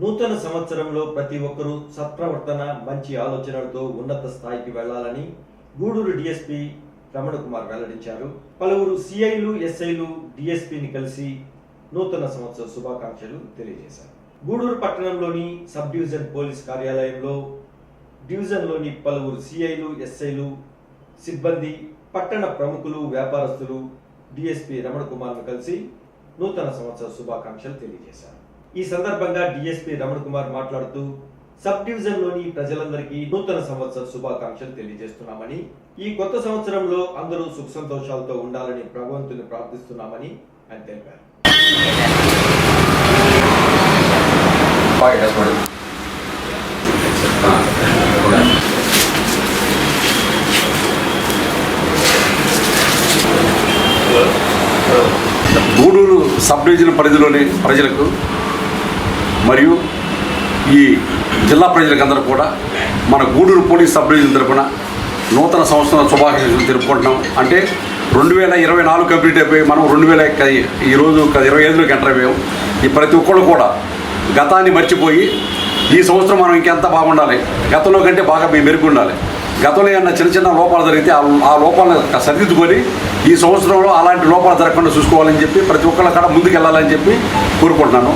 నూతన సంవత్సరంలో ప్రతి ఒక్కరూ సత్ప్రవర్తన మంచి ఆలోచనలతో ఉన్నత స్థాయికి వెళ్ళాలని గూడూరు డిఎస్పీ రమణ కుమార్ వెల్లడించారు. పలువురు సిఐలు ఎస్ఐలు డిఎస్పీని కలిసి నూతన సంవత్సర శుభాకాంక్షలు తెలియజేశారు. గూడూరు పట్టణంలోని సబ్ డివిజన్ పోలీస్ కార్యాలయంలో డివిజన్లోని పలువురు సిఐలు ఎస్ఐలు సిబ్బంది పట్టణ ప్రముఖులు వ్యాపారస్తులు డిఎస్పీ రమణ కుమార్ను కలిసి నూతన సంవత్సర శుభాకాంక్షలు తెలియజేశారు. ఈ సందర్భంగా డిఎస్పి రమణ కుమార్ మాట్లాడుతూ సబ్ డివిజన్లోని ప్రజలందరికీ నూతన సంవత్సర శుభాకాంక్షలు తెలియజేస్తున్నామని ఈ కొత్త సంవత్సరంలో అందరూ సుఖ సంతోషాలతో ఉండాలని భగవంతుని ప్రార్థిస్తున్నామని ఆయన తెలిపారు. గూడూరు సబ్ డివిజన్ పరిధిలోని ప్రజలకు మరియు ఈ జిల్లా ప్రజలకందరూ కూడా మన గూడూరు పోలీస్ సబ్ డివిజన్ తరపున నూతన సంవత్సరం శుభాకాంక్షలు తెలుపుకుంటున్నాం. అంటే రెండు వేల ఇరవై నాలుగు కంప్లీట్ అయిపోయి మనం రెండు వేల ఈరోజు ఇరవై ఐదులోకి ఎంటర్ అయిపోయాం. ఈ ప్రతి ఒక్కళ్ళు కూడా గతాన్ని మర్చిపోయి ఈ సంవత్సరం మనం ఇంకెంత బాగుండాలి. గతంలో కంటే బాగా మేము మెరుగు ఉండాలి. గతంలో ఏమన్నా చిన్న చిన్న లోపాలు జరిగితే ఆ లోపాలను సరిదిద్దుకొని ఈ సంవత్సరంలో అలాంటి లోపాలు జరగకుండా చూసుకోవాలని చెప్పి ప్రతి ఒక్కళ్ళ కాడ ముందుకు వెళ్ళాలని చెప్పి కోరుకుంటున్నాను.